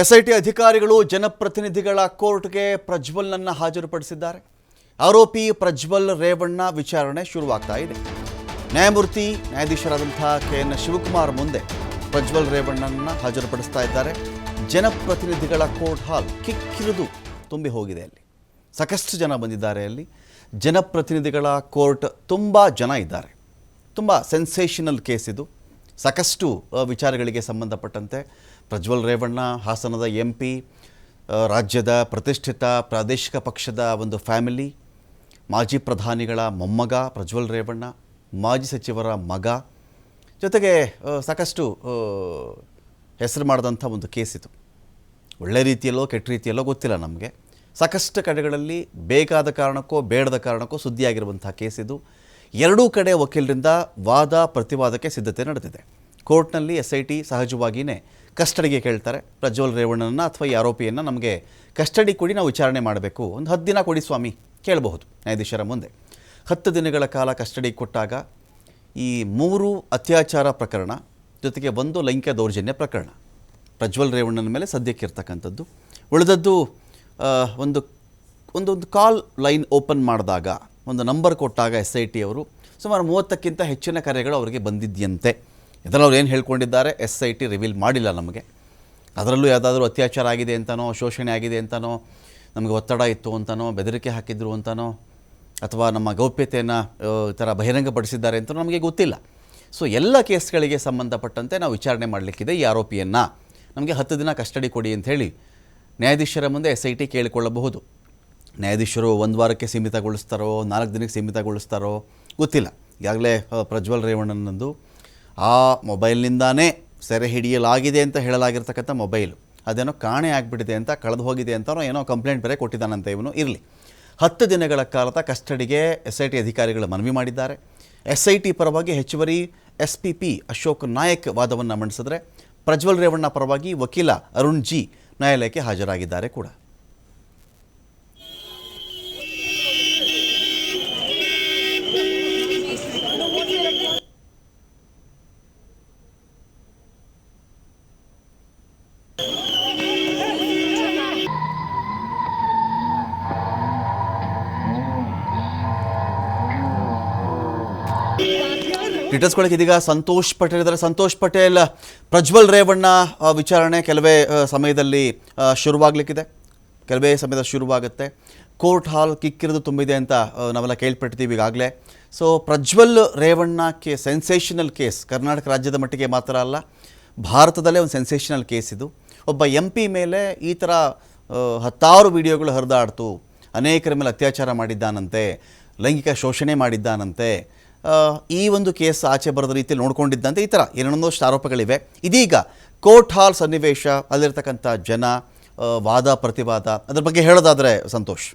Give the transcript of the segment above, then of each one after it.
SIT ಅಧಿಕಾರಿಗಳು ಜನಪ್ರತಿನಿಧಿಗಳ ಕೋರ್ಟ್ಗೆ ಪ್ರಜ್ವಲ್ನನ್ನು ಹಾಜರುಪಡಿಸಿದ್ದಾರೆ. ಆರೋಪಿ ಪ್ರಜ್ವಲ್ ರೇವಣ್ಣ ವಿಚಾರಣೆ ಶುರುವಾಗ್ತಾ ಇದೆ. ನ್ಯಾಯಮೂರ್ತಿ ನ್ಯಾಯಾಧೀಶರಾದಂಥ ಕೆ ಎನ್ ಶಿವಕುಮಾರ್ ಮುಂದೆ ಪ್ರಜ್ವಲ್ ರೇವಣ್ಣನ ಹಾಜರುಪಡಿಸ್ತಾ ಇದ್ದಾರೆ. ಜನಪ್ರತಿನಿಧಿಗಳ ಕೋರ್ಟ್ ಹಾಲ್ ಕಿಕ್ಕಿರಿದು ತುಂಬಿ ಹೋಗಿದೆ ಅಲ್ಲಿ. ಸಾಕಷ್ಟು ಜನ ಬಂದಿದ್ದಾರೆ ಅಲ್ಲಿ. ಜನಪ್ರತಿನಿಧಿಗಳ ಕೋರ್ಟ್ ತುಂಬ ಜನ ಇದ್ದಾರೆ. ತುಂಬ ಸೆನ್ಸೇಷನಲ್ ಕೇಸ್ ಇದು. ಸಾಕಷ್ಟು ವಿಚಾರಗಳಿಗೆ ಸಂಬಂಧಪಟ್ಟಂತೆ ಪ್ರಜ್ವಲ್ ರೇವಣ್ಣ, ಹಾಸನದ ಎಂ ಪಿ ರಾಜ್ಯದ ಪ್ರತಿಷ್ಠಿತ ಪ್ರಾದೇಶಿಕ ಪಕ್ಷದ ಒಂದು ಫ್ಯಾಮಿಲಿ, ಮಾಜಿ ಪ್ರಧಾನಿಗಳ ಮೊಮ್ಮಗ ಪ್ರಜ್ವಲ್ ರೇವಣ್ಣ, ಮಾಜಿ ಸಚಿವರ ಮಗ. ಜೊತೆಗೆ ಸಾಕಷ್ಟು ಹೆಸರು ಮಾಡಿದಂಥ ಒಂದು ಕೇಸ್ ಇದು. ಒಳ್ಳೆ ರೀತಿಯಲ್ಲೋ, ಕೆಟ್ಟ ರೀತಿಯಲ್ಲೋ ಗೊತ್ತಿಲ್ಲ ನಮಗೆ. ಸಾಕಷ್ಟು ಕಡೆಗಳಲ್ಲಿ ಬೇಕಾದ ಕಾರಣಕ್ಕೋ, ಬೇಡದ ಕಾರಣಕ್ಕೋ ಸುದ್ದಿಯಾಗಿರುವಂಥ ಕೇಸ್ ಇದು. ಎರಡೂ ಕಡೆ ವಕೀಲರಿಂದ ವಾದ, ಪ್ರತಿವಾದಕ್ಕೆ ಸಿದ್ಧತೆ ನಡೆದಿದೆ. ಕೋರ್ಟ್ನಲ್ಲಿ ಎಸ್ ಐ ಟಿ ಸಹಜವಾಗಿಯೇ ಕಸ್ಟಡಿಗೆ ಕೇಳ್ತಾರೆ. ಪ್ರಜ್ವಲ್ ರೇವಣ್ಣನ ಅಥವಾ ಈ ಆರೋಪಿಯನ್ನು ನಮಗೆ ಕಸ್ಟಡಿ ಕೊಡಿ, ನಾವು ವಿಚಾರಣೆ ಮಾಡಬೇಕು. ಒಂದು ಹತ್ತು ದಿನ ಕೊಡಿ ಸ್ವಾಮಿ, ಕೇಳಬಹುದು ನ್ಯಾಯಾಧೀಶರ ಮುಂದೆ. ಹತ್ತು ದಿನಗಳ ಕಾಲ ಕಸ್ಟಡಿ ಕೊಟ್ಟಾಗ ಈ ಮೂರು ಅತ್ಯಾಚಾರ ಪ್ರಕರಣ, ಜೊತೆಗೆ ಒಂದು ಲೈಂಗಿಕ ದೌರ್ಜನ್ಯ ಪ್ರಕರಣ, ಪ್ರಜ್ವಲ್ ರೇವಣ್ಣನ ಮೇಲೆ ಸದ್ಯಕ್ಕೆ ಇರ್ತಕ್ಕಂಥದ್ದು. ಉಳಿದದ್ದು ಒಂದು, ಒಂದೊಂದು ಕಾಲ್ ಲೈನ್ ಓಪನ್ ಮಾಡಿದಾಗ, ಒಂದು ನಂಬರ್ ಕೊಟ್ಟಾಗ ಎಸ್ ಐ ಟಿ ಅವರು ಸುಮಾರು ಮೂವತ್ತಕ್ಕಿಂತ ಹೆಚ್ಚಿನ ಕರೆಗಳು ಅವರಿಗೆ ಬಂದಿದ್ಯಂತೆ. ಇದರಲ್ಲಿ ಅವ್ರು ಏನು ಹೇಳ್ಕೊಂಡಿದ್ದಾರೆ? ಎಸ್ ಐ ಟಿ ರಿವೀಲ್ ಮಾಡಿಲ್ಲ ನಮಗೆ. ಅದರಲ್ಲೂ ಯಾವುದಾದ್ರೂ ಅತ್ಯಾಚಾರ ಆಗಿದೆ ಅಂತನೋ, ಶೋಷಣೆ ಆಗಿದೆ ಅಂತನೋ, ನಮಗೆ ಒತ್ತಡ ಇತ್ತು ಅಂತನೋ, ಬೆದರಿಕೆ ಹಾಕಿದ್ರು ಅಂತನೋ, ಅಥವಾ ನಮ್ಮ ಗೌಪ್ಯತೆಯನ್ನು ಈ ಥರ ಬಹಿರಂಗಪಡಿಸಿದ್ದಾರೆ ಅಂತ ನಮಗೆ ಗೊತ್ತಿಲ್ಲ. ಸೊ ಎಲ್ಲ ಕೇಸ್ಗಳಿಗೆ ಸಂಬಂಧಪಟ್ಟಂತೆ ನಾವು ವಿಚಾರಣೆ ಮಾಡಲಿಕ್ಕಿದೆ ಈ ಆರೋಪಿಯನ್ನು. ನಮಗೆ ಹತ್ತು ದಿನ ಕಸ್ಟಡಿ ಕೊಡಿ ಅಂತ ಹೇಳಿ ನ್ಯಾಯಾಧೀಶರ ಮುಂದೆ ಎಸ್ ಐ ಟಿ ಕೇಳಿಕೊಳ್ಳಬಹುದು. ನ್ಯಾಯಾಧೀಶರು ಒಂದು ವಾರಕ್ಕೆ ಸೀಮಿತಗೊಳಿಸ್ತಾರೋ, ನಾಲ್ಕು ದಿನಕ್ಕೆ ಸೀಮಿತಗೊಳಿಸ್ತಾರೋ, ಗೊತ್ತಿಲ್ಲ. ಈಗಾಗಲೇ ಪ್ರಜ್ವಲ್ ರೇವಣ್ಣನಂದು ಆ ಮೊಬೈಲ್ನಿಂದಾನೇ ಸೆರೆ ಹಿಡಿಯಲಾಗಿದೆ ಅಂತ ಹೇಳಲಾಗಿರ್ತಕ್ಕಂಥ ಮೊಬೈಲು. ಅದೇನೋ ಕಾಣೆ ಆಗಿಬಿಟ್ಟಿದೆ ಅಂತ, ಕಳೆದು ಹೋಗಿದೆ ಅಂತ ಏನೋ ಕಂಪ್ಲೇಂಟ್ ಬೇರೆ ಕೊಟ್ಟಿದ್ದಾನಂತ ಇವನು. ಇರಲಿ. ಹತ್ತು ದಿನಗಳ ಕಾಲದ ಕಸ್ಟಡಿಗೆ ಎಸ್ ಐ ಟಿ ಅಧಿಕಾರಿಗಳು ಮನವಿ ಮಾಡಿದ್ದಾರೆ. ಎಸ್ ಐ ಟಿ ಪರವಾಗಿ ಹೆಚ್ಚುವರಿ S P P Ashok Nayak ವಾದವನ್ನು ಮಂಡಿಸಿದ್ರೆ ಪ್ರಜ್ವಲ್ ರೇವಣ್ಣ ಪರವಾಗಿ ವಕೀಲ ಅರುಣ್ ಜಿ ನ್ಯಾಯಾಲಯಕ್ಕೆ ಹಾಜರಾಗಿದ್ದಾರೆ ಕೂಡ. ಡೀಟೇಲ್ಸ್ಗಳಿಗೆ ಇದೀಗ ಸಂತೋಷ್ ಪಟೇಲ್ ಇದ್ದಾರೆ. ಸಂತೋಷ್ ಪಟೇಲ್, ಪ್ರಜ್ವಲ್ ರೇವಣ್ಣ ವಿಚಾರಣೆ ಕೆಲವೇ ಸಮಯದಲ್ಲಿ ಶುರುವಾಗಲಿಕ್ಕಿದೆ. ಕೆಲವೇ ಸಮಯದಲ್ಲಿ ಶುರುವಾಗುತ್ತೆ. ಕೋರ್ಟ್ ಹಾಲ್ ಕಿಕ್ಕಿರಿದು ತುಂಬಿದೆ ಅಂತ ನಾವೆಲ್ಲ ಕೇಳ್ಪಟ್ಟಿದ್ದೀವಿ ಈಗಾಗಲೇ. ಸೊ ಪ್ರಜ್ವಲ್ ರೇವಣ್ಣ ಕೇ ಸೆನ್ಸೇಷನಲ್ ಕೇಸ್ ಕರ್ನಾಟಕ ರಾಜ್ಯದ ಮಟ್ಟಿಗೆ ಮಾತ್ರ ಅಲ್ಲ, ಭಾರತದಲ್ಲೇ ಒಂದು ಸೆನ್ಸೇಷನಲ್ ಕೇಸ್ ಇದು. ಒಬ್ಬ ಎಂ ಪಿ ಮೇಲೆ ಈ ಥರ ಹತ್ತಾರು ವಿಡಿಯೋಗಳು ಹರಿದಾಡ್ತು. ಅನೇಕರ ಮೇಲೆ ಅತ್ಯಾಚಾರ ಮಾಡಿದ್ದಾನಂತೆ, ಲೈಂಗಿಕ ಶೋಷಣೆ ಮಾಡಿದ್ದಾನಂತೆ. ಈ ಒಂದು ಕೇಸ್ ಆಚೆ ಬರದ ರೀತಿಯಲ್ಲಿ ನೋಡ್ಕೊಂಡಿದ್ದಂತೆ ಈ ಥರ ಏನೊಂದಷ್ಟು ಆರೋಪಗಳಿವೆ ಇದೀಗ ಕೋರ್ಟ್ ಹಾಲ್ ಸನ್ನಿವೇಶ ಅಲ್ಲಿರ್ತಕ್ಕಂಥ ಜನ ವಾದ, ಪ್ರತಿವಾದ ಅದರ ಬಗ್ಗೆ ಹೇಳೋದಾದರೆ ಸಂತೋಷ್.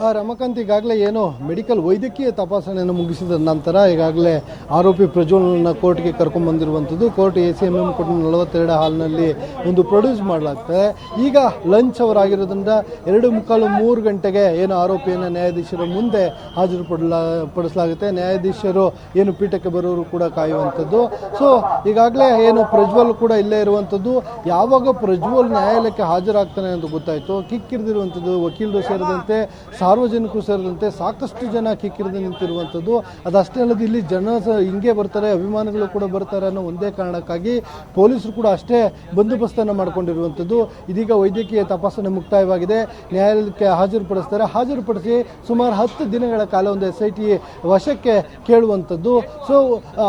ರಮಕಾಂತ್ ಈಗಾಗಲೇ ಏನು ಮೆಡಿಕಲ್ ವೈದ್ಯಕೀಯ ತಪಾಸಣೆಯನ್ನು ಮುಗಿಸಿದ ನಂತರ ಈಗಾಗಲೇ ಆರೋಪಿ ಪ್ರಜ್ವಲ್ನ ಕೋರ್ಟ್ಗೆ ಕರ್ಕೊಂಡ್ಬಂದಿರುವಂಥದ್ದು. Court A C M M court ನಲವತ್ತೆರಡು ಹಾಲ್ನಲ್ಲಿ ಒಂದು ಪ್ರೊಡ್ಯೂಸ್ ಮಾಡಲಾಗ್ತದೆ. ಈಗ ಲಂಚ್ ಅವರಾಗಿರೋದ್ರಿಂದ ಎರಡು ಮುಕ್ಕಾಲು ಮೂರು ಗಂಟೆಗೆ ಏನು ಆರೋಪಿಯನ್ನು ನ್ಯಾಯಾಧೀಶರ ಮುಂದೆ ಹಾಜರುಪಡಲಾ ಪಡಿಸಲಾಗುತ್ತೆ. ನ್ಯಾಯಾಧೀಶರು ಏನು ಪೀಠಕ್ಕೆ ಬರೋರು ಕೂಡ ಕಾಯುವಂಥದ್ದು. ಸೊ, ಈಗಾಗಲೇ ಏನು ಪ್ರಜ್ವಲ್ ಕೂಡ ಇಲ್ಲೇ ಇರುವಂಥದ್ದು. ಯಾವಾಗ ಪ್ರಜ್ವಲ್ ನ್ಯಾಯಾಲಯಕ್ಕೆ ಹಾಜರಾಗ್ತಾನೆ ಅಂತ ಗೊತ್ತಾಯಿತು. ಕಿಕ್ಕಿರಿದಿರುವಂಥದ್ದು, ವಕೀಲರು ಸೇರಿದಂತೆ ಸಾರ್ವಜನಿಕರು ಸೇರಿದಂತೆ ಸಾಕಷ್ಟು ಜನ ಕಿಕ್ಕಿರಿದು ನಿಂತಿರುವಂಥದ್ದು. ಅದಷ್ಟೇ ಅಲ್ಲದೆ ಇಲ್ಲಿ ಜನ ಸಹ ಹಿಂಗೆ ಬರ್ತಾರೆ, ಅಭಿಮಾನಿಗಳು ಕೂಡ ಬರ್ತಾರೆ ಅನ್ನೋ ಒಂದೇ ಕಾರಣಕ್ಕಾಗಿ ಪೊಲೀಸರು ಕೂಡ ಅಷ್ಟೇ ಬಂದೋಬಸ್ತನ್ನು ಮಾಡಿಕೊಂಡಿರುವಂಥದ್ದು. ಇದೀಗ ವೈದ್ಯಕೀಯ ತಪಾಸಣೆ ಮುಕ್ತಾಯವಾಗಿದೆ. ನ್ಯಾಯಾಲಯಕ್ಕೆ ಹಾಜರುಪಡಿಸ್ತಾರೆ. ಹಾಜರುಪಡಿಸಿ ಸುಮಾರು ಹತ್ತು ದಿನಗಳ ಕಾಲ ಒಂದು ಎಸ್ ಐ ಟಿ ವಶಕ್ಕೆ ಕೇಳುವಂಥದ್ದು. ಸೊ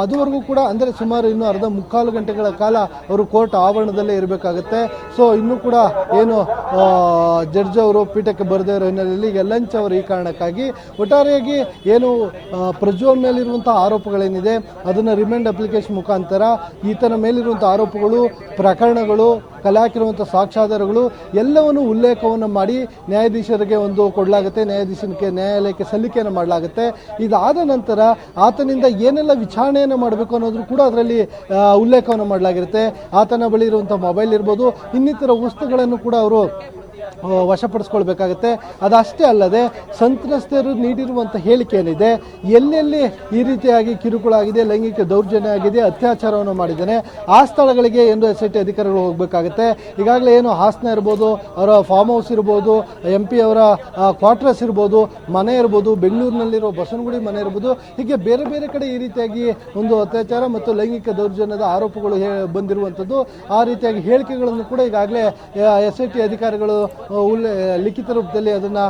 ಅದುವರೆಗೂ ಕೂಡ ಅಂದರೆ ಸುಮಾರು ಇನ್ನು ಅರ್ಧ ಮುಕ್ಕಾಲು ಗಂಟೆಗಳ ಕಾಲ ಅವರು ಕೋರ್ಟ್ ಆವರಣದಲ್ಲೇ ಇರಬೇಕಾಗುತ್ತೆ. ಸೊ ಇನ್ನೂ ಕೂಡ ಏನು ಜಡ್ಜ್ ಅವರು ಪೀಠಕ್ಕೆ ಬರದೇ ಇರೋ ಹಿನ್ನೆಲೆಯಲ್ಲಿ ಈಗ ಲಂಚ್ ಅವರು ಈ ಕಾರಣಕ್ಕಾಗಿ ಒಟ್ಟಾರೆಯಾಗಿ ಏನು ಪ್ರಜ್ವಲ್ ಮೇಲಿರುವಂಥ ಆರೋಪಗಳೇನಿದೆ, ಅದನ್ನು ರಿಮೈಂಡ್ ಅಪ್ಲಿಕೇಶನ್ ಮುಖಾಂತರ ಈತನ ಮೇಲಿರುವಂಥ ಆರೋಪಗಳು, ಪ್ರಕರಣಗಳು ಕಲೆ ಹಾಕಿರುವಂಥ ಸಾಕ್ಷ್ಯಾಧಾರಗಳು, ಎಲ್ಲವನ್ನು ಉಲ್ಲೇಖವನ್ನು ಮಾಡಿ ನ್ಯಾಯಾಧೀಶರಿಗೆ ಒಂದು ಕೊಡಲಾಗುತ್ತೆ, ನ್ಯಾಯಾಧೀಶನಿಗೆ ನ್ಯಾಯಾಲಯಕ್ಕೆ ಸಲ್ಲಿಕೆಯನ್ನು ಮಾಡಲಾಗುತ್ತೆ. ಇದಾದ ನಂತರ ಆತನಿಂದ ಏನೆಲ್ಲ ವಿಚಾರಣೆಯನ್ನು ಮಾಡಬೇಕು ಅನ್ನೋದು ಕೂಡ ಅದರಲ್ಲಿ ಉಲ್ಲೇಖವನ್ನು ಮಾಡಲಾಗಿರುತ್ತೆ. ಆತನ ಬಳಿ ಇರುವಂಥ ಮೊಬೈಲ್ ಇರ್ಬೋದು, ಇನ್ನಿತರ ವಸ್ತುಗಳನ್ನು ಕೂಡ ಅವರು ವಶಪಡಿಸ್ಕೊಳ್ಬೇಕಾಗತ್ತೆ. ಅದಷ್ಟೇ ಅಲ್ಲದೆ ಸಂತ್ರಸ್ತರು ನೀಡಿರುವಂಥ ಹೇಳಿಕೆ ಏನಿದೆ, ಎಲ್ಲೆಲ್ಲಿ ಈ ರೀತಿಯಾಗಿ ಕಿರುಕುಳ ಆಗಿದೆ, ಲೈಂಗಿಕ ದೌರ್ಜನ್ಯ ಆಗಿದೆ, ಅತ್ಯಾಚಾರವನ್ನು ಮಾಡಿದ್ದಾನೆ, ಆ ಸ್ಥಳಗಳಿಗೆ ಎಂದು ಎಸ್ ಐ ಟಿ ಅಧಿಕಾರಿಗಳು ಹೋಗಬೇಕಾಗತ್ತೆ. ಈಗಾಗಲೇ ಏನು ಹಾಸನ ಇರ್ಬೋದು, ಅವರ ಫಾರ್ಮ್ ಹೌಸ್ ಇರ್ಬೋದು ಎಂ ಪಿ ಅವರ ಕ್ವಾರ್ಟರ್ಸ್ ಇರ್ಬೋದು, ಮನೆ ಇರ್ಬೋದು, ಬೆಂಗಳೂರಿನಲ್ಲಿರೋ ಬಸವನಗುಡಿ ಮನೆ ಇರ್ಬೋದು, ಹೀಗೆ ಬೇರೆ ಬೇರೆ ಕಡೆ ಈ ರೀತಿಯಾಗಿ ಒಂದು ಅತ್ಯಾಚಾರ ಮತ್ತು ಲೈಂಗಿಕ ದೌರ್ಜನ್ಯದ ಆರೋಪಗಳು ಬಂದಿರುವಂಥದ್ದು, ಆ ರೀತಿಯಾಗಿ ಹೇಳಿಕೆಗಳನ್ನು ಕೂಡ ಈಗಾಗಲೇ ಎಸ್ ಐ ಟಿ ಅಧಿಕಾರಿಗಳು ಉಲ್ಲೆ ಲಿಖಿತ ರೂಪದಲ್ಲಿ ಅದನ್ನು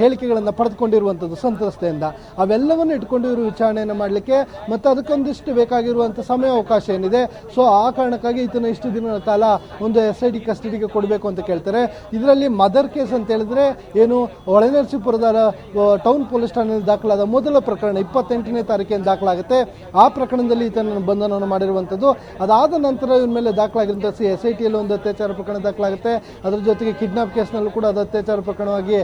ಹೇಳಿಕೆಗಳನ್ನು ಪಡೆದುಕೊಂಡಿರುವಂಥದ್ದು ಸಂತ್ರಸ್ತೆಯಿಂದ. ಅವೆಲ್ಲವನ್ನು ಇಟ್ಕೊಂಡಿರುವ ವಿಚಾರಣೆಯನ್ನು ಮಾಡಲಿಕ್ಕೆ ಮತ್ತು ಅದಕ್ಕೊಂದಿಷ್ಟು ಬೇಕಾಗಿರುವಂಥ ಸಮಯ ಅವಕಾಶ ಏನಿದೆ? ಸೊ ಆ ಕಾರಣಕ್ಕಾಗಿ ಈತನ ಇಷ್ಟು ದಿನಗಳ ಕಾಲ ಒಂದು ಎಸ್ ಐ ಡಿ ಕಸ್ಟಡಿಗೆ ಕೊಡಬೇಕು ಅಂತ ಕೇಳ್ತಾರೆ. ಇದರಲ್ಲಿ ಮದರ್ ಕೇಸ್ ಅಂತ ಹೇಳಿದ್ರೆ ಏನು, ಹೊಳೆನರಸೀಪುರದ ಟೌನ್ ಪೊಲೀಸ್ ಠಾಣೆಯಲ್ಲಿ ದಾಖಲಾದ ಮೊದಲ ಪ್ರಕರಣ, ಇಪ್ಪತ್ತೆಂಟನೇ ತಾರೀಕಿನ ದಾಖಲಾಗುತ್ತೆ. ಆ ಪ್ರಕರಣದಲ್ಲಿ ಈತನ ಬಂಧನವನ್ನು ಮಾಡಿರುವಂಥದ್ದು. ಅದಾದ ನಂತರ ಇವನ ಮೇಲೆ ದಾಖಲಾಗಿರುವಂಥ ಸಿ ಎಸ್ ಐ ಟಿಯಲ್ಲಿ ಒಂದು ಅತ್ಯಾಚಾರ ಪ್ರಕರಣ ದಾಖಲಾಗುತ್ತೆ. ಅದರ ಜೊತೆಗೆ ಕಿಡ್ನಾಪ್ ಕೇಸ್ನಲ್ಲೂ ಕೂಡ ಅದು ಅತ್ಯಾಚಾರ ಪ್ರಕರಣವಾಗಿ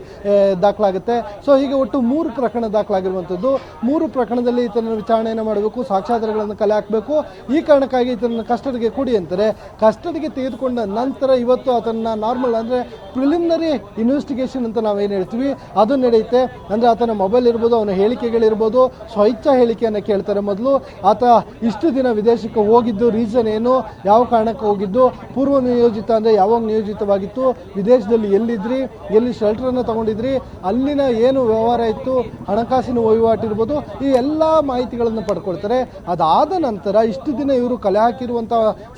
ದಾಖಲಾಗುತ್ತೆ. ಸೊ, ಹೀಗೆ ಒಟ್ಟು ಮೂರು ಪ್ರಕರಣ ದಾಖಲಾಗಿರುವಂಥದ್ದು. ಮೂರು ಪ್ರಕರಣದಲ್ಲಿ ಈತನ ವಿಚಾರಣೆಯನ್ನು ಮಾಡಬೇಕು, ಸಾಕ್ಷ್ಯಾಧಾರಗಳನ್ನು ಕಲೆ ಹಾಕಬೇಕು. ಈ ಕಾರಣಕ್ಕಾಗಿ ಈತನ ಕಸ್ಟಡಿಗೆ ಕೊಡಿ ಅಂತಾರೆ. ಕಸ್ಟಡಿಗೆ ತೆಗೆದುಕೊಂಡ ನಂತರ ಇವತ್ತು ಆತನ ನಾರ್ಮಲ್ ಅಂದರೆ ಪ್ರಿಲಿಮಿನರಿ ಇನ್ವೆಸ್ಟಿಗೇಷನ್ ಅಂತ ನಾವೇನು ಹೇಳ್ತೀವಿ, ಅದು ನಡೆಯುತ್ತೆ. ಅಂದರೆ ಆತನ ಮೊಬೈಲ್ ಇರ್ಬೋದು, ಅವನ ಹೇಳಿಕೆಗಳಿರ್ಬೋದು, ಸ್ವಇಚ್ಛಾ ಹೇಳಿಕೆಯನ್ನು ಕೇಳ್ತಾರೆ ಮೊದಲು. ಆತ ಇಷ್ಟು ದಿನ ವಿದೇಶಕ್ಕೆ ಹೋಗಿದ್ದು, ರೀಸನ್ ಏನು, ಯಾವ ಕಾರಣಕ್ಕೆ ಹೋಗಿದ್ದು, ಪೂರ್ವ ನಿಯೋಜಿತ ಅಂದರೆ ಯಾವಾಗ ನಿಯೋಜಿತವಾಗಿತ್ತು, ವಿದೇಶದಲ್ಲಿ ಎಲ್ಲಿದ್ರಿ, ಎಲ್ಲಿ ಶೆಲ್ಟರನ್ನು ತಗೊಂಡಿದ್ರಿ, ಅಲ್ಲಿನ ಏನು ವ್ಯವಹಾರ ಇತ್ತು, ಹಣಕಾಸಿನ ವಹಿವಾಟಿರ್ಬೋದು, ಈ ಎಲ್ಲ ಮಾಹಿತಿಗಳನ್ನು ಪಡ್ಕೊಳ್ತಾರೆ. ಅದಾದ ನಂತರ ಇಷ್ಟು ದಿನ ಇವರು ಕಲೆ ಹಾಕಿರುವಂಥ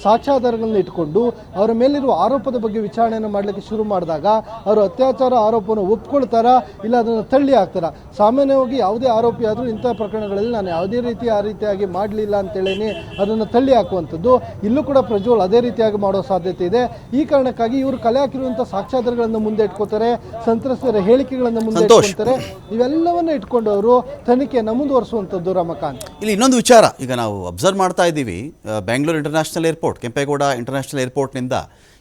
ಸಾಕ್ಷ್ಯಾಧಾರಗಳನ್ನ ಇಟ್ಕೊಂಡು ಅವರ ಮೇಲಿರುವ ಆರೋಪದ ಬಗ್ಗೆ ವಿಚಾರಣೆಯನ್ನು ಮಾಡಲಿಕ್ಕೆ ಶುರು ಮಾಡಿದಾಗ ಅವರು ಅತ್ಯಾಚಾರ ಆರೋಪವನ್ನು ಒಪ್ಕೊಳ್ತಾರಾ, ಇಲ್ಲ ಅದನ್ನು ತಳ್ಳಿ ಹಾಕ್ತಾರಾ? ಸಾಮಾನ್ಯವಾಗಿ ಯಾವುದೇ ಆರೋಪಿ ಆದರೂ ಇಂಥ ಪ್ರಕರಣಗಳಲ್ಲಿ ನಾನು ಯಾವುದೇ ರೀತಿ ಆ ರೀತಿಯಾಗಿ ಮಾಡಲಿಲ್ಲ ಅಂತೇಳಿ ಅದನ್ನು ತಳ್ಳಿ ಹಾಕುವಂಥದ್ದು. ಇಲ್ಲೂ ಕೂಡ ಪ್ರಜ್ವಲ್ ಅದೇ ರೀತಿಯಾಗಿ ಮಾಡೋ ಸಾಧ್ಯತೆ ಇದೆ. ಈ ಕಾರಣಕ್ಕಾಗಿ ಇವರು ಕಲೆ ಹಾಕಿರುವಂಥ ಸಾಕ್ಷ್ಯಾಧಾರಗಳನ್ನು ಮುಂದೆ ಇಟ್ಕೋತಾರೆ ಸಂತ್ರಸ್ತರ ಹೇಳಿಕೆಗಳನ್ನು ಮುಂದೆ ತೋರಿಸ್ತಾರೆ ಇವೆಲ್ಲವನ್ನು ಇಟ್ಕೊಂಡು ಅವರು ತನಿಖೆಯನ್ನು ಮುಂದುವರಿಸುವಂಥದ್ದು ರಮಕಾಂತ್ ಇಲ್ಲಿ ಇನ್ನೊಂದು ವಿಚಾರ ಈಗ ನಾವು ಅಬ್ಸರ್ವ್ ಮಾಡ್ತಾ ಇದ್ದೀವಿ Bengaluru international airport Kempegowda international ಏರ್ಪೋರ್ಟ್ನಿಂದ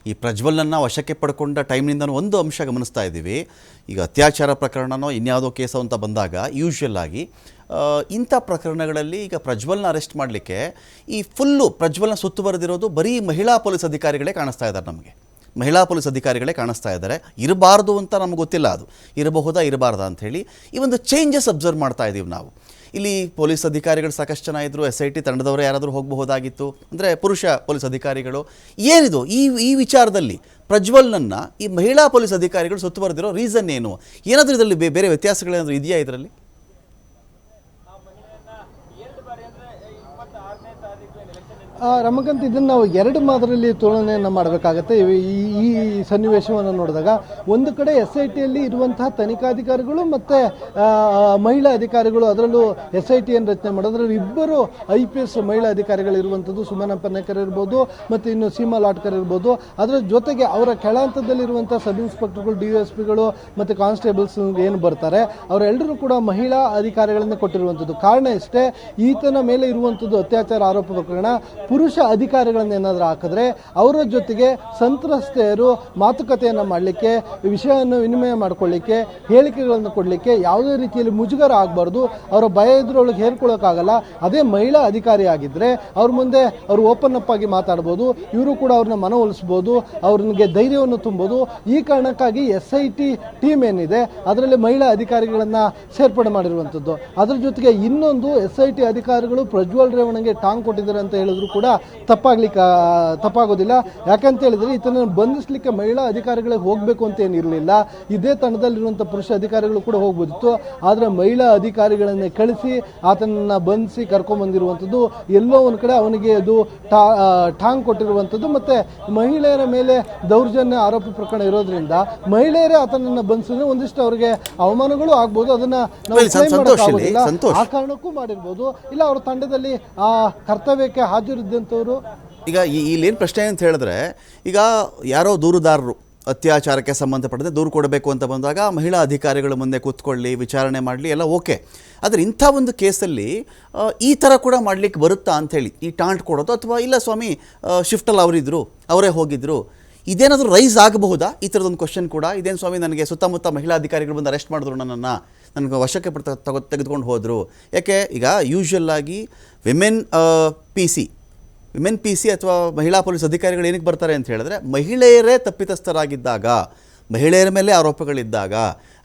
ಈ ಪ್ರಜ್ವಲನ್ನು ವಶಕ್ಕೆ ಪಡ್ಕೊಂಡ ಟೈಮ್ನಿಂದ ಒಂದು ಅಂಶ ಗಮನಿಸ್ತಾ ಇದ್ದೀವಿ. ಈಗ ಅತ್ಯಾಚಾರ ಪ್ರಕರಣನೋ ಇನ್ಯಾವುದೋ ಕೇಸೋ ಅಂತ ಬಂದಾಗ ಯೂಶ್ವಲ್ ಆಗಿ ಇಂಥ ಪ್ರಕರಣಗಳಲ್ಲಿ ಈಗ ಪ್ರಜ್ವಲ್ನ ಅರೆಸ್ಟ್ ಮಾಡಲಿಕ್ಕೆ ಈ ಫುಲ್ಲು ಪ್ರಜ್ವಲ್ನ ಸುತ್ತುವರೆದಿರೋದು ಬರೀ ಮಹಿಳಾ ಪೊಲೀಸ್ ಅಧಿಕಾರಿಗಳೇ ಕಾಣಿಸ್ತಾ ಇದ್ದಾರೆ ನಮಗೆ. ಮಹಿಳಾ ಪೊಲೀಸ್ ಅಧಿಕಾರಿಗಳೇ ಕಾಣಿಸ್ತಾ ಇದ್ದಾರೆ. ಇರಬಾರ್ದು ಅಂತ ನಮ್ಗೆ ಗೊತ್ತಿಲ್ಲ ಅದು. ಇರಬಹುದಾ, ಇರಬಾರ್ದಾ ಅಂಥೇಳಿ ಈ ಒಂದು ಚೇಂಜಸ್ ಅಬ್ಸರ್ವ್ ಮಾಡ್ತಾ ಇದ್ದೀವಿ ನಾವು. ಇಲ್ಲಿ ಪೊಲೀಸ್ ಅಧಿಕಾರಿಗಳು ಸಾಕಷ್ಟು ಜನ ಇದ್ದರು ಎಸ್ ಐ ಟಿ ತಂಡದವರು ಯಾರಾದರೂ ಹೋಗಬಹುದಾಗಿತ್ತು. ಅಂದರೆ ಪುರುಷ ಪೊಲೀಸ್ ಅಧಿಕಾರಿಗಳು. ಏನಿದು? ಈ ಈ ವಿಚಾರದಲ್ಲಿ ಪ್ರಜ್ವಲ್ನನ್ನು ಈ ಮಹಿಳಾ ಪೊಲೀಸ್ ಅಧಿಕಾರಿಗಳು ಸುತ್ತುವರೆದಿರೋ ರೀಸನ್ ಏನು? ಏನಾದರೂ ಇದರಲ್ಲಿ ಬೇರೆ ವ್ಯತ್ಯಾಸಗಳೇನಾದರೂ ಇದೆಯಾ ಇದರಲ್ಲಿ? ರಮಕಾಂತ್, ಇದನ್ನು ನಾವು ಎರಡು ಮಾದರಿಯಲ್ಲಿ ತುಲನೆಯನ್ನು ಮಾಡಬೇಕಾಗತ್ತೆ. ಈ ಸನ್ನಿವೇಶವನ್ನು ನೋಡಿದಾಗ ಒಂದು ಕಡೆ ಎಸ್ ಐ ಟಿಯಲ್ಲಿ ಇರುವಂತಹ ತನಿಖಾಧಿಕಾರಿಗಳು ಮತ್ತು ಮಹಿಳಾ ಅಧಿಕಾರಿಗಳು ಅದರಲ್ಲೂ ಎಸ್ ಐ ಟಿಯನ್ನು ರಚನೆ ಮಾಡೋದ್ರಲ್ಲಿ ಇಬ್ಬರು ಐ ಪಿ ಎಸ್ ಮಹಿಳಾ ಅಧಿಕಾರಿಗಳು ಇರುವಂಥದ್ದು ಸುಮನ ಪನ್ನೇಕರ್ ಇರ್ಬೋದು, ಮತ್ತು ಇನ್ನು ಸೀಮಾ ಲಾಟ್ಕರ್ ಇರ್ಬೋದು. ಅದರ ಜೊತೆಗೆ ಅವರ ಕೆಳಹಂತದಲ್ಲಿರುವಂಥ ಸಬ್ ಇನ್ಸ್ಪೆಕ್ಟರ್ಗಳು, ಡಿ ಎಸ್ ಪಿಗಳು, ಮತ್ತು ಕಾನ್ಸ್ಟೇಬಲ್ಸ್ ಏನು ಬರ್ತಾರೆ, ಅವರೆಲ್ಲರೂ ಕೂಡ ಮಹಿಳಾ ಅಧಿಕಾರಿಗಳನ್ನು ಕೊಟ್ಟಿರುವಂಥದ್ದು ಕಾರಣ ಇಷ್ಟೇ, ಈತನ ಮೇಲೆ ಇರುವಂಥದ್ದು ಅತ್ಯಾಚಾರ ಆರೋಪ ಪ್ರಕರಣ ಪುರುಷ ಅಧಿಕಾರಿಗಳನ್ನ ಏನಾದರೂ ಹಾಕಿದ್ರೆ ಅವರ ಜೊತೆಗೆ ಸಂತ್ರಸ್ತೆಯರು ಮಾತುಕತೆಯನ್ನು ಮಾಡಲಿಕ್ಕೆ ವಿಷಯವನ್ನು ವಿನಿಮಯ ಮಾಡ್ಕೊಳ್ಳಿಕ್ಕೆ, ಹೇಳಿಕೆಗಳನ್ನು ಕೊಡಲಿಕ್ಕೆ ಯಾವುದೇ ರೀತಿಯಲ್ಲಿ ಮುಜುಗರ ಆಗಬಾರ್ದು. ಅವರ ಭಯ ಎದುರೊಳಗೆ ಹೇರ್ಕೊಳ್ಳೋಕ್ಕಾಗಲ್ಲ ಅದೇ ಮಹಿಳಾ ಅಧಿಕಾರಿ ಆಗಿದ್ದರೆ ಅವ್ರ ಮುಂದೆ ಅವರು ಓಪನ್ ಅಪ್ ಆಗಿ ಮಾತಾಡ್ಬೋದು. ಇವರು ಕೂಡ ಅವ್ರನ್ನ ಮನವೊಲಿಸ್ಬೋದು. ಅವ್ರಿಗೆ ಧೈರ್ಯವನ್ನು ತುಂಬೋದು. ಈ ಕಾರಣಕ್ಕಾಗಿ ಎಸ್ ಐ ಟಿ ಟೀಮ್ ಏನಿದೆ, ಅದರಲ್ಲಿ ಮಹಿಳಾ ಅಧಿಕಾರಿಗಳನ್ನು ಸೇರ್ಪಡೆ ಮಾಡಿರುವಂಥದ್ದು ಅದರ ಜೊತೆಗೆ ಇನ್ನೊಂದು ಎಸ್ ಐ ಟಿ ಅಧಿಕಾರಿಗಳು ಪ್ರಜ್ವಲ್ ರೇವಣಿಗೆ ಟಾಂಗ್ ಕೊಟ್ಟಿದ್ದಾರೆ ಅಂತ ಹೇಳಿದ್ರು ಕೂಡ ತಪ್ಪಾಗ್ಲಿಕ್ಕೆ ತಪ್ಪಾಗೋದಿಲ್ಲ. ಯಾಕಂತ ಹೇಳಿದ್ರೆ ಈತನ ಬಂಧಿಸ್ಲಿಕ್ಕೆ ಮಹಿಳಾ ಅಧಿಕಾರಿಗಳಿಗೆ ಹೋಗಬೇಕು ಅಂತ ಏನಿರಲಿಲ್ಲ ಇದೇ ತಂಡದಲ್ಲಿರುವಂಥ ಪುರುಷ ಅಧಿಕಾರಿಗಳು ಕೂಡ ಹೋಗ್ಬೋದಿತ್ತು. ಆದರೆ ಮಹಿಳಾ ಅಧಿಕಾರಿಗಳನ್ನೇ ಕಳಿಸಿ ಆತನನ್ನ ಬಂಧಿಸಿ ಕರ್ಕೊಂಡ್ಬಂದಿರುವಂಥದ್ದು ಎಲ್ಲೋ ಒಂದು ಕಡೆ ಅವನಿಗೆ ಅದು ಟಾ ಟಾಂಗ್ ಕೊಟ್ಟಿರುವಂಥದ್ದು. ಮತ್ತೆ ಮಹಿಳೆಯರ ಮೇಲೆ ದೌರ್ಜನ್ಯ ಆರೋಪ ಪ್ರಕರಣ ಇರೋದ್ರಿಂದ ಮಹಿಳೆಯರೇ ಆತನನ್ನ ಬಂಧಿಸಿದ್ರೆ ಒಂದಿಷ್ಟು ಅವರಿಗೆ ಅವಮಾನಗಳು ಆಗ್ಬೋದು. ಅದನ್ನ ನಾವು. ಆ ಕಾರಣಕ್ಕೂ ಮಾಡಿರ್ಬೋದು. ಇಲ್ಲ ಅವ್ರ ತಂಡದಲ್ಲಿ ಆ ಕರ್ತವ್ಯಕ್ಕೆ ಹಾಜರಿದ್ದಂಥವ್ರು ಈಗ ಈ ಇಲ್ಲೇನು ಪ್ರಶ್ನೆ ಅಂತ ಹೇಳಿದ್ರೆ, ಈಗ ಯಾರೋ ದೂರುದಾರರು ಅತ್ಯಾಚಾರಕ್ಕೆ ಸಂಬಂಧಪಟ್ಟಂತೆ ದೂರು ಕೊಡಬೇಕು ಅಂತ ಬಂದಾಗ ಮಹಿಳಾ ಅಧಿಕಾರಿಗಳ ಮುಂದೆ ಕೂತ್ಕೊಳ್ಳಿ, ವಿಚಾರಣೆ ಮಾಡಲಿ, ಎಲ್ಲ ಓಕೆ. ಆದರೆ ಇಂಥ ಒಂದು ಕೇಸಲ್ಲಿ ಈ ಥರ ಕೂಡ ಮಾಡಲಿಕ್ಕೆ ಬರುತ್ತಾ ಅಂಥೇಳಿ ಈ ಟಾಂಟ್ ಕೊಡೋದು ಅಥವಾ ಇಲ್ಲ ಸ್ವಾಮಿ ಶಿಫ್ಟಲ್ಲಿ ಅವರಿದ್ದರು ಅವರೇ ಹೋಗಿದ್ರು, ಇದೇನಾದರೂ ರೈಸ್ ಆಗಬಹುದಾ? ಈ ಥರದೊಂದು ಕ್ವಶನ್ ಕೂಡ. ಇದೇನು ಸ್ವಾಮಿ ನನಗೆ ಸುತ್ತಮುತ್ತ ಮಹಿಳಾ ಅಧಿಕಾರಿಗಳು ಬಂದು ಅರೆಸ್ಟ್ ಮಾಡಿದ್ರು ನನ್ನನ್ನು, ನನಗೆ ವಶಕ್ಕೆ ಪಡ್ತಾ ತಗೋ ತೆಗೆದುಕೊಂಡು ಹೋದರು. ಯಾಕೆ? ಈಗ usual women P C women P C ಅಥವಾ ಮಹಿಳಾ ಪೊಲೀಸ್ ಅಧಿಕಾರಿಗಳು ಏನಕ್ಕೆ ಬರ್ತಾರೆ ಅಂತ ಹೇಳಿದ್ರೆ, ಮಹಿಳೆಯರೇ ತಪ್ಪಿತಸ್ಥರಾಗಿದ್ದಾಗ, ಮಹಿಳೆಯರ ಮೇಲೆ ಆರೋಪಗಳಿದ್ದಾಗ,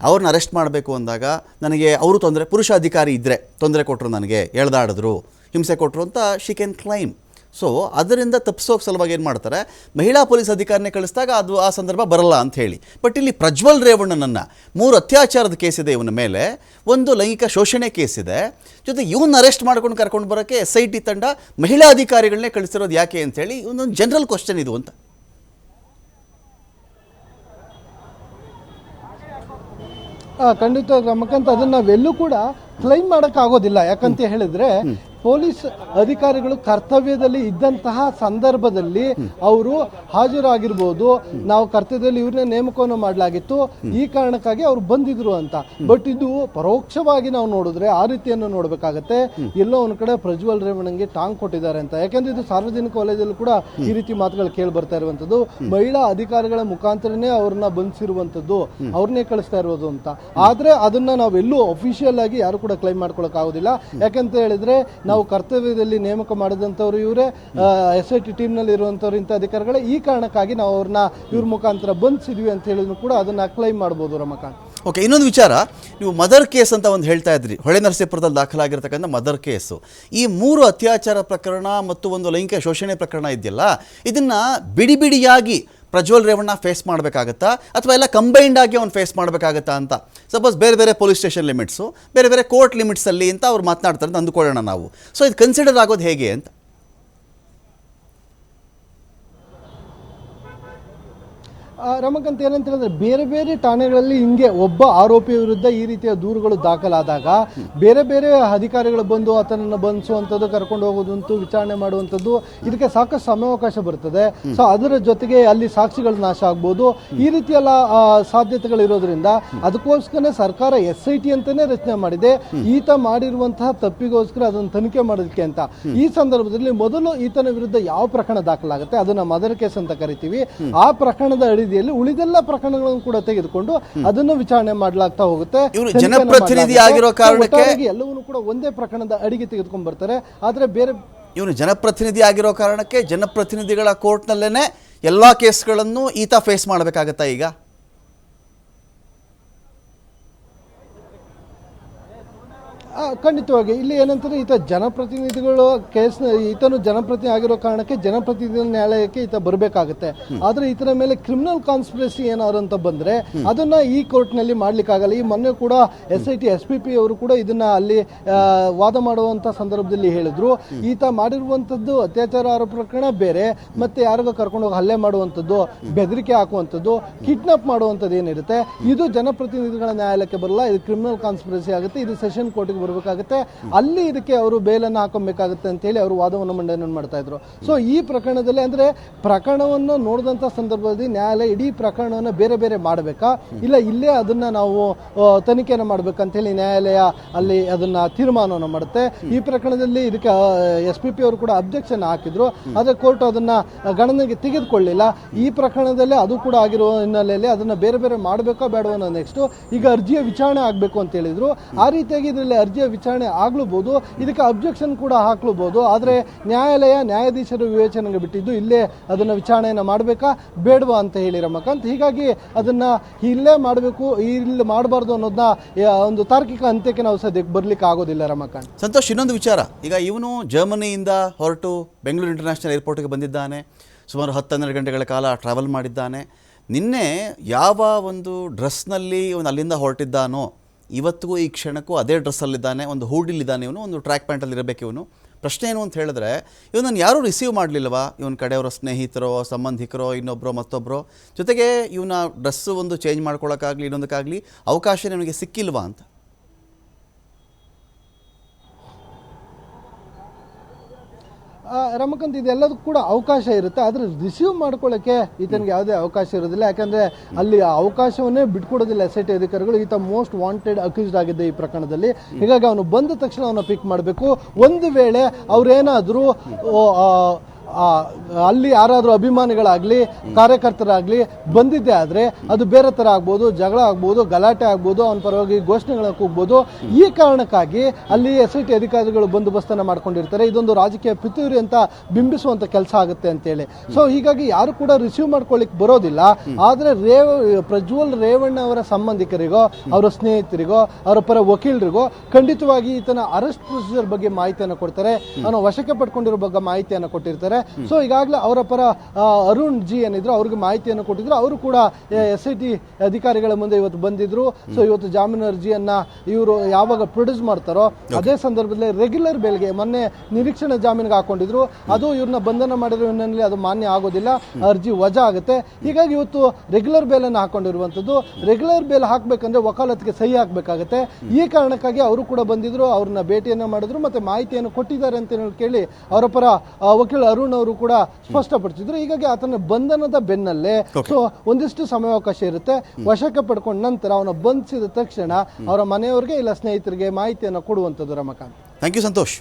ಅವ್ರನ್ನ ಅರೆಸ್ಟ್ ಮಾಡಬೇಕು ಅಂದಾಗ ನನಗೆ ಅವರು ತೊಂದರೆ ಪುರುಷ ಅಧಿಕಾರಿ ಇದ್ದರೆ ತೊಂದರೆ ಕೊಟ್ಟರು ನನಗೆ, ಎಳ್ದಾಡಿದ್ರು, ಹಿಂಸೆ ಕೊಟ್ಟರು ಅಂತ ಶಿ ಕ್ಯಾನ್ ಕ್ಲೈಮ್ ಸೊ ಅದರಿಂದ ತಪ್ಪಿಸೋಕೆ ಸಲುವಾಗಿ ಏನು ಮಾಡ್ತಾರೆ? ಮಹಿಳಾ ಪೊಲೀಸ್ ಅಧಿಕಾರಿನೇ ಕಳಿಸಿದಾಗ ಅದು ಆ ಸಂದರ್ಭ ಬರಲ್ಲ ಅಂತ ಹೇಳಿ. ಬಟ್ ಇಲ್ಲಿ ಪ್ರಜ್ವಲ್ ರೇವಣ್ಣನನ್ನು ಮೂರು ಅತ್ಯಾಚಾರದ ಕೇಸ್ ಇದೆ ಇವನ ಮೇಲೆ. ಒಂದು ಲೈಂಗಿಕ ಶೋಷಣೆ ಕೇಸ್ ಇದೆ. ಜೊತೆ ಇವನ್ನ ಅರೆಸ್ಟ್ ಮಾಡ್ಕೊಂಡು ಕರ್ಕೊಂಡು ಬರೋಕ್ಕೆ ಎಸ್ ಐ ಟಿ ತಂಡ ಮಹಿಳಾ ಅಧಿಕಾರಿಗಳನ್ನೇ ಕಳಿಸಿರೋದು ಯಾಕೆ ಅಂತೇಳಿ ಇವನೊಂದು ಜನರಲ್ ಕ್ವಶನ್ ಇದು ಅಂತ. ಖಂಡಿತ ರಮಕಾಂತ್ ಅದನ್ನ ನಾವೆಲ್ಲೂ ಕೂಡ ಕ್ಲೈಮ್ ಮಾಡಕ್ ಆಗೋದಿಲ್ಲ ಯಾಕಂತ ಹೇಳಿದ್ರೆ ಪೊಲೀಸ್ ಅಧಿಕಾರಿಗಳು ಕರ್ತವ್ಯದಲ್ಲಿ ಇದ್ದಂತಹ ಸಂದರ್ಭದಲ್ಲಿ ಅವರು ಹಾಜರಾಗಿರ್ಬೋದು. ನಾವು ಕರ್ತವ್ಯದಲ್ಲಿ ಇವ್ರನ್ನೇ ನೇಮಕವನ್ನು ಮಾಡಲಾಗಿತ್ತು. ಈ ಕಾರಣಕ್ಕಾಗಿ ಅವ್ರು ಬಂದಿದ್ರು ಅಂತ. ಬಟ್ ಇದು ಪರೋಕ್ಷವಾಗಿ ನಾವು ನೋಡಿದ್ರೆ ಆ ರೀತಿಯನ್ನು ನೋಡಬೇಕಾಗತ್ತೆ. ಎಲ್ಲೋ ಒಂದ್ ಕಡೆ ಪ್ರಜ್ವಲ್ ರೇವಣ್ಣಗೆ ಟಾಂಗ್ ಕೊಟ್ಟಿದ್ದಾರೆ ಅಂತ. ಯಾಕಂದ್ರೆ ಇದು ಸಾರ್ವಜನಿಕ ವಲಯದಲ್ಲೂ ಕೂಡ ಈ ರೀತಿ ಮಾತುಗಳು ಕೇಳಿ ಬರ್ತಾ ಇರುವಂತದ್ದು. ಮಹಿಳಾ ಅಧಿಕಾರಿಗಳ ಮುಖಾಂತರನೇ ಅವ್ರನ್ನ ಬಂಧಿಸಿರುವಂತದ್ದು ಅವ್ರನ್ನೇ ಕಳಿಸ್ತಾ ಇರೋದು ಅಂತ. ಆದ್ರೆ ಅದನ್ನ ನಾವೆಲ್ಲೂ ಅಫಿಷಿಯಲ್ ಆಗಿ ಯಾರು ಕೂಡ ಕ್ಲೈಮ್ ಮಾಡ್ಕೊಳಕ್ ಆಗೋದಿಲ್ಲ. ಯಾಕಂತ ಹೇಳಿದ್ರೆ ನಾವು ಕರ್ತವ್ಯದಲ್ಲಿ ನೇಮಕ ಮಾಡಿದಂಥವ್ರು ಇವರೇ ಎಸ್ ಐ ಟಿ ಟೀಮ್ನಲ್ಲಿ ಇರುವಂಥವ್ರು ಇಂಥ ಅಧಿಕಾರಿಗಳೇ. ಈ ಕಾರಣಕ್ಕಾಗಿ ನಾವು ಅವ್ರನ್ನ ಇವ್ರ ಮುಖಾಂತರ ಬಂಧಿಸಿದ್ವಿ ಅಂತ ಹೇಳಿದ್ರು ಕೂಡ ಅದನ್ನು ಕ್ಲೈಮ್ ಮಾಡ್ಬೋದು ರಮಕಾಂತ್. ಓಕೆ ಇನ್ನೊಂದು ವಿಚಾರ. ನೀವು ಮದರ್ ಕೇಸ್ ಅಂತ ಒಂದು ಹೇಳ್ತಾ ಇದ್ರಿ. ಹೊಳೆ ನರಸೀಪುರದಲ್ಲಿ ದಾಖಲಾಗಿರ್ತಕ್ಕಂಥ ಮದರ್ ಕೇಸು ಈ ಮೂರು ಅತ್ಯಾಚಾರ ಪ್ರಕರಣ ಮತ್ತು ಒಂದು ಲೈಂಗಿಕ ಶೋಷಣೆ ಪ್ರಕರಣ ಇದೆಯಲ್ಲ, ಇದನ್ನು ಬಿಡಿ ಬಿಡಿಯಾಗಿ ಪ್ರಜ್ವಲ್ ರೇವಣ್ಣ ಫೇಸ್ ಮಾಡಬೇಕಾಗತ್ತಾ? ಅಥವಾ ಎಲ್ಲ ಕಂಬೈನ್ಡ್ ಆಗಿ ಅವ್ನು ಫೇಸ್ ಮಾಡಬೇಕಾಗತ್ತಾ ಅಂತ? ಸಪೋಸ್ ಬೇರೆ ಬೇರೆ ಪೊಲೀಸ್ ಸ್ಟೇಷನ್ ಲಿಮಿಟ್ಸು ಬೇರೆ ಬೇರೆ ಕೋರ್ಟ್ ಲಿಮಿಟ್ಸಲ್ಲಿ ಅಂತ ಅವ್ರು ಮಾತನಾಡ್ತಾರೆ ಅಂತ ಅಂದುಕೊಳ್ಳೋಣ ನಾವು. ಸೊ ಇದು ಕನ್ಸಿಡರ್ ಆಗೋದು ಹೇಗೆ ಅಂತ? ರಮಕಾಂತ್ ಏನಂತ ಹೇಳಿದ್ರೆ ಬೇರೆ ಬೇರೆ ಠಾಣೆಗಳಲ್ಲಿ ಹಿಂಗೆ ಒಬ್ಬ ಆರೋಪಿ ವಿರುದ್ಧ ಈ ರೀತಿಯ ದೂರುಗಳು ದಾಖಲಾದಾಗ ಬೇರೆ ಬೇರೆ ಅಧಿಕಾರಿಗಳು ಬಂದು ಆತನನ್ನು ಬಂಧಿಸುವಂಥದ್ದು, ಕರ್ಕೊಂಡು ಹೋಗೋದಂತೂ ವಿಚಾರಣೆ ಮಾಡುವಂಥದ್ದು ಇದಕ್ಕೆ ಸಾಕಷ್ಟು ಸಮಯಾವಕಾಶ ಬರ್ತದೆ. ಸೊ ಅದರ ಜೊತೆಗೆ ಅಲ್ಲಿ ಸಾಕ್ಷಿಗಳು ನಾಶ ಆಗ್ಬೋದು. ಈ ರೀತಿಯೆಲ್ಲ ಸಾಧ್ಯತೆಗಳಿರೋದ್ರಿಂದ ಅದಕ್ಕೋಸ್ಕರ ಸರ್ಕಾರ ಎಸ್ ಐ ಟಿ ಅಂತಲೇ ರಚನೆ ಮಾಡಿದೆ. ಈತ ಮಾಡಿರುವಂತಹ ತಪ್ಪಿಗೋಸ್ಕರ ಅದನ್ನು ತನಿಖೆ ಮಾಡೋದಕ್ಕೆ ಅಂತ. ಈ ಸಂದರ್ಭದಲ್ಲಿ ಮೊದಲು ಈತನ ವಿರುದ್ಧ ಯಾವ ಪ್ರಕರಣ ದಾಖಲಾಗುತ್ತೆ? ಅದನ್ನ ಮದರ್ ಕೇಸ್ ಅಂತ ಕರಿತೀವಿ. ಆ ಪ್ರಕರಣದ ಅಡಿಯಲ್ಲಿ ಉಳಿದೆಲ್ಲ ಪ್ರಕರಣಗಳನ್ನು ಕೂಡ ತೆಗೆದುಕೊಂಡು ಅದನ್ನು ವಿಚಾರಣೆ ಮಾಡಲಾಗ್ತಾ ಹೋಗುತ್ತೆ. ಇವ್ರು ಜನಪ್ರತಿನಿಧಿ ಆಗಿರೋ ಕಾರಣಕ್ಕೆ- ಎಲ್ಲವನ್ನೂ ಕೂಡ ಒಂದೇ ಪ್ರಕರಣದ ಅಡಿಗೆ ತೆಗೆದುಕೊಂಡು ಬರ್ತಾರೆ. ಆದ್ರೆ ಬೇರೆ ಇವನು ಜನಪ್ರತಿನಿಧಿ ಆಗಿರೋ ಕಾರಣಕ್ಕೆ ಜನಪ್ರತಿನಿಧಿಗಳ ಕೋರ್ಟ್ನಲ್ಲೇ ಎಲ್ಲ ಕೇಸ್ಗಳನ್ನು ಈತ ಫೇಸ್ ಮಾಡಬೇಕಾಗತ್ತಾ ಈಗ? ಖಂಡಿತವಾಗಿ. ಇಲ್ಲಿ ಏನಂತಾರೆ ಈತ ಜನಪ್ರತಿನಿಧಿಗಳು ಕೇಸ್ ಈತನು ಜನಪ್ರತಿನಿಧಿ ಆಗಿರೋ ಕಾರಣಕ್ಕೆ ಜನಪ್ರತಿನಿಧಿ ನ್ಯಾಯಾಲಯಕ್ಕೆ ಈತ ಬರಬೇಕಾಗುತ್ತೆ. ಆದರೆ ಈತನ ಮೇಲೆ ಕ್ರಿಮಿನಲ್ ಕಾನ್ಸ್ಪಿರಸಿ ಏನಾದ್ರು ಅಂತ ಬಂದ್ರೆ ಅದನ್ನ ಈ ಕೋರ್ಟ್ನಲ್ಲಿ ಮಾಡಲಿಕ್ಕಾಗಲ್ಲ. ಈ ಮೊನ್ನೆ ಕೂಡ S I T S P P ಅವರು ಕೂಡ ಇದನ್ನ ಅಲ್ಲಿ ವಾದ ಮಾಡುವಂಥ ಸಂದರ್ಭದಲ್ಲಿ ಹೇಳಿದ್ರು. ಈತ ಮಾಡಿರುವಂತದ್ದು ಅತ್ಯಾಚಾರ ಆರೋಪ ಪ್ರಕರಣ ಬೇರೆ, ಮತ್ತೆ ಯಾರಿಗೋ ಕರ್ಕೊಂಡು ಹೋಗಿ ಹಲ್ಲೆ ಮಾಡುವಂಥದ್ದು ಬೆದರಿಕೆ ಹಾಕುವಂಥದ್ದು ಕಿಡ್ನಾಪ್ ಮಾಡುವಂಥದ್ದು ಏನಿರುತ್ತೆ, ಇದು ಜನಪ್ರತಿನಿಧಿಗಳ ನ್ಯಾಯಾಲಯಕ್ಕೆ ಬರಲ್ಲ, ಇದು ಕ್ರಿಮಿನಲ್ ಕಾನ್ಸ್ಪಿರಸಿ ಆಗುತ್ತೆ, ಇದು ಸೆಷನ್ ಕೋರ್ಟ್ಗೆ ಬರಬೇಕಾಗುತ್ತೆ. ಅಲ್ಲಿ ಇದಕ್ಕೆ ಅವರು ಬೇಲನ್ನು ಹಾಕೊಬೇಕಾಗುತ್ತೆ ಅಂತ ಹೇಳಿ ಅವರು ವಾದವನ್ನು ಮಂಡನೆ ಮಾಡ್ತಾ ಇದ್ರು. ಸೊ ಈ ಪ್ರಕರಣದಲ್ಲಿ ಅಂದ್ರೆ ಪ್ರಕರಣವನ್ನು ನೋಡಿದಂತ ಸಂದರ್ಭದಲ್ಲಿ ನ್ಯಾಯಾಲಯ ಇಡೀ ಪ್ರಕರಣವನ್ನು ಬೇರೆ ಬೇರೆ ಮಾಡಬೇಕಾ? ಇಲ್ಲ ಇಲ್ಲೇ ಅದನ್ನ ನಾವು ತನಿಖೆಯನ್ನು ಮಾಡ್ಬೇಕಂತ ಹೇಳಿ ನ್ಯಾಯಾಲಯ ಅಲ್ಲಿ ಅದನ್ನ ತೀರ್ಮಾನವನ್ನು ಮಾಡುತ್ತೆ. ಈ ಪ್ರಕರಣದಲ್ಲಿ ಇದಕ್ಕೆ ಎಸ್ ಪಿ ಪಿ ಅವರು ಕೂಡ ಅಬ್ಜೆಕ್ಷನ್ ಹಾಕಿದ್ರು. ಆದ್ರೆ ಕೋರ್ಟ್ ಅದನ್ನ ಗಣನೆಗೆ ತೆಗೆದುಕೊಳ್ಳಿಲ್ಲ ಈ ಪ್ರಕರಣದಲ್ಲಿ ಅದು ಕೂಡ ಆಗಿರುವ ಹಿನ್ನೆಲೆಯಲ್ಲಿ ಅದನ್ನ ಬೇರೆ ಬೇರೆ ಮಾಡಬೇಕೋ ಬೇಡವೋ ಅನ್ನೋ ನೆಕ್ಸ್ಟ್ ಈಗ ಅರ್ಜಿಯ ವಿಚಾರಣೆ ಆಗಬೇಕು ಅಂತ ಹೇಳಿದ್ರು. ಆ ರೀತಿಯಾಗಿ ಇದರಲ್ಲಿ ಅರ್ಜಿಯ ವಿಚಾರಣೆ ಆಗ್ಲೂಬಹುದು ಇದಕ್ಕೆ ಅಬ್ಜೆಕ್ಷನ್ ಕೂಡ ಹಾಕ್ಲೂಬಹುದು ಆದರೆ ನ್ಯಾಯಾಲಯ ನ್ಯಾಯಾಧೀಶರು ವಿವೇಚನೆಗೆ ಬಿಟ್ಟಿದ್ದು, ಇಲ್ಲೇ ಅದನ್ನ ವಿಚಾರಣೆಯನ್ನು ಮಾಡಬೇಕಾ? ಬೇಡವಾ ಅಂತ ಹೇಳಿ ರಮಕಾಂತ್. ಹೀಗಾಗಿ ಅದನ್ನ ಇಲ್ಲೇ ಮಾಡಬೇಕು, ಇಲ್ಲಿ ಮಾಡಬಾರ್ದು ಅನ್ನೋದನ್ನ ಒಂದು ತಾರ್ಕಿಕ ಅಂತ್ಯಕ್ಕೆ ನಾವು ಸದ್ಯಕ್ಕೆ ಬರ್ಲಿಕ್ಕೆ ಆಗೋದಿಲ್ಲ ರಮಕಾಂತ್. ಸಂತೋಷ್, ಇನ್ನೊಂದು ವಿಚಾರ. ಈಗ ಇವನು ಜರ್ಮನಿಯಿಂದ ಹೊರಟು ಬೆಂಗಳೂರು ಇಂಟರ್ನ್ಯಾಷನಲ್ ಏರ್ಪೋರ್ಟ್ಗೆ ಬಂದಿದ್ದಾನೆ. ಸುಮಾರು ಹತ್ತು ಹನ್ನೆರಡು ಗಂಟೆಗಳ ಕಾಲ ಟ್ರಾವೆಲ್ ಮಾಡಿದ್ದಾನೆ. ನಿನ್ನೆ ಯಾವ ಒಂದು ಡ್ರೆಸ್ನಲ್ಲಿ ಇವನು ಅಲ್ಲಿಂದ ಹೊರಟಿದ್ದಾನೋ ಇವತ್ತಿಗೂ ಈ ಕ್ಷಣಕ್ಕೂ ಅದೇ ಡ್ರೆಸ್ಸಲ್ಲಿದ್ದಾನೆ, ಒಂದು ಹೂಡಿಲಿದ್ದಾನೆ ಇವನು, ಒಂದು ಟ್ರ್ಯಾಕ್ ಪ್ಯಾಂಟಲ್ಲಿ ಇರಬೇಕು ಇವನು. ಪ್ರಶ್ನೆ ಏನು ಅಂತ ಹೇಳಿದ್ರೆ, ಇವನನ್ನು ಯಾರೂ ರಿಸೀವ್ ಮಾಡಲಿಲ್ಲವಾ? ಇವನ ಕಡೆಯವರ ಸ್ನೇಹಿತರೋ, ಸಂಬಂಧಿಕರೋ ಇನ್ನೊಬ್ಬರೋ ಮತ್ತೊಬ್ಬರೋ ಜೊತೆಗೆ ಇವನ ಡ್ರೆಸ್ಸು ಒಂದು ಚೇಂಜ್ ಮಾಡ್ಕೊಳ್ಳೋಕ್ಕಾಗಲಿ ಇನ್ನೊಂದಕ್ಕಾಗಲಿ ಅವಕಾಶ ನಿಮಗೆ ಸಿಕ್ಕಿಲ್ವಾ ಅಂತ. ರಮಕಾಂತ್, ಇದೆಲ್ಲದಕ್ಕೂ ಕೂಡ ಅವಕಾಶ ಇರುತ್ತೆ. ಆದರೆ ರಿಸೀವ್ ಮಾಡ್ಕೊಳ್ಳೋಕ್ಕೆ ಈತನಿಗೆ ಯಾವುದೇ ಅವಕಾಶ ಇರೋದಿಲ್ಲ. ಯಾಕಂದರೆ ಅಲ್ಲಿ ಆ ಅವಕಾಶವನ್ನೇ ಬಿಟ್ಕೊಡೋದಿಲ್ಲ ಎಸ್ ಐ ಟಿ ಅಧಿಕಾರಿಗಳು. ಈತ ಮೋಸ್ಟ್ ವಾಂಟೆಡ್ ಅಕ್ಯೂಸ್ಡ್ ಆಗಿದ್ದೆ ಈ ಪ್ರಕರಣದಲ್ಲಿ. ಹೀಗಾಗಿ ಅವನು ಬಂದ ತಕ್ಷಣ ಅವನ ಪಿಕ್ ಮಾಡಬೇಕು. ಒಂದು ವೇಳೆ ಅವರೇನಾದರೂ ಅಲ್ಲಿ ಯಾರಾದರೂ ಅಭಿಮಾನಿಗಳಾಗಲಿ, ಕಾರ್ಯಕರ್ತರಾಗಲಿ ಬಂದಿದ್ದೆ ಆದರೆ ಅದು ಬೇರೆ ಥರ ಆಗ್ಬೋದು, ಜಗಳ ಆಗ್ಬೋದು, ಗಲಾಟೆ ಆಗ್ಬೋದು, ಅವನ ಪರವಾಗಿ ಘೋಷಣೆಗಳನ್ನ ಕೂಗ್ಬೋದು. ಈ ಕಾರಣಕ್ಕಾಗಿ ಅಲ್ಲಿ ಎಸ್ ಐ ಟಿ ಅಧಿಕಾರಿಗಳು ಬಂದೋಬಸ್ತನ್ನು ಮಾಡ್ಕೊಂಡಿರ್ತಾರೆ. ಇದೊಂದು ರಾಜಕೀಯ ಪಿತೂರಿ ಅಂತ ಬಿಂಬಿಸುವಂಥ ಕೆಲಸ ಆಗುತ್ತೆ ಅಂತೇಳಿ. ಸೊ ಹೀಗಾಗಿ ಯಾರು ಕೂಡ ರಿಸೀವ್ ಮಾಡ್ಕೊಳ್ಳಿಕ್ಕೆ ಬರೋದಿಲ್ಲ. ಆದರೆ ರೇವ, ಪ್ರಜ್ವಲ್ ರೇವಣ್ಣ ಅವರ ಸಂಬಂಧಿಕರಿಗೋ, ಅವರ ಸ್ನೇಹಿತರಿಗೋ, ಅವರ ಪರ ವಕೀಲರಿಗೋ ಖಂಡಿತವಾಗಿ ಈತನ ಅರೆಸ್ಟ್ ಪ್ರೊಸೀಜರ್ ಬಗ್ಗೆ ಮಾಹಿತಿಯನ್ನು ಕೊಡ್ತಾರೆ. ಅವನು ವಶಕ್ಕೆ ಪಡ್ಕೊಂಡಿರೋ ಬಗ್ಗೆ ಮಾಹಿತಿಯನ್ನು ಕೊಟ್ಟಿರ್ತಾರೆ. ಸೊ ಈಗಾಗಲೇ ಅವರ ಪರ ಅರುಣ್ ಜಿ ಏನಿದ್ರು ಅವ್ರಿಗೆ ಮಾಹಿತಿಯನ್ನು ಕೊಟ್ಟಿದ್ರು. ಅವರು ಕೂಡ ಎಸ್ ಐ ಟಿ ಅಧಿಕಾರಿಗಳ ಮುಂದೆ ಇವತ್ತು ಬಂದಿದ್ರು. ಸೊ ಇವತ್ತು ಜಾಮೀನು ಅರ್ಜಿಯನ್ನ ಇವರು ಯಾವಾಗ ಪ್ರೊಡ್ಯೂಸ್ ಮಾಡ್ತಾರೋ ಅದೇ ಸಂದರ್ಭದಲ್ಲಿ ರೆಗ್ಯುಲರ್ ಬೇಲ್ಗೆ ಮೊನ್ನೆ ನಿರೀಕ್ಷಣೆ ಜಾಮೀನಿಗೆ ಹಾಕೊಂಡಿದ್ರು. ಅದು ಇವ್ರನ್ನ ಬಂಧನ ಮಾಡಿರೋ ಹಿನ್ನೆಲೆಯಲ್ಲಿ ಅದು ಮಾನ್ಯ ಆಗೋದಿಲ್ಲ. ಅರ್ಜಿ ವಜಾ ಆಗುತ್ತೆ. ಹೀಗಾಗಿ ಇವತ್ತು ರೆಗ್ಯುಲರ್ ಬೇಲ್ ಅನ್ನು ಹಾಕೊಂಡಿರುವಂತದ್ದು ರೆಗ್ಯುಲರ್ ಬೇಲ್ ಹಾಕಬೇಕಂದ್ರೆ ವಕಾಲತ್ಗೆ ಸಹಿ ಹಾಕಬೇಕಾಗುತ್ತೆ. ಈ ಕಾರಣಕ್ಕಾಗಿ ಅವರು ಕೂಡ ಬಂದಿದ್ರು. ಅವ್ರನ್ನ ಭೇಟಿಯನ್ನು ಮಾಡಿದ್ರು. ಮತ್ತೆ ಮಾಹಿತಿಯನ್ನು ಕೊಟ್ಟಿದ್ದಾರೆ ಅಂತ ಹೇಳಿ ಕೇಳಿ ಅವರ ಪರ ವಕೀಲ ಅರುಣ್ ಅವರು ಕೂಡ ಸ್ಪಷ್ಟಪಡಿಸಿದ್ರು. ಹೀಗಾಗಿ ಆತನ ಬಂಧನದ ಬೆನ್ನಲ್ಲೇ ಸೊ ಒಂದಿಷ್ಟು ಸಮಯಾವಕಾಶ ಇರುತ್ತೆ. ವಶಕ್ಕೆ ಪಡ್ಕೊಂಡ ನಂತರ ಅವನ ಬಂಧಿಸಿದ ತಕ್ಷಣ ಅವರ ಮನೆಯವರಿಗೆ ಇಲ್ಲ ಸ್ನೇಹಿತರಿಗೆ ಮಾಹಿತಿಯನ್ನು ಕೊಡುವಂಥದ್ದು ರಮಕಾಂತ್. Thank you Santosh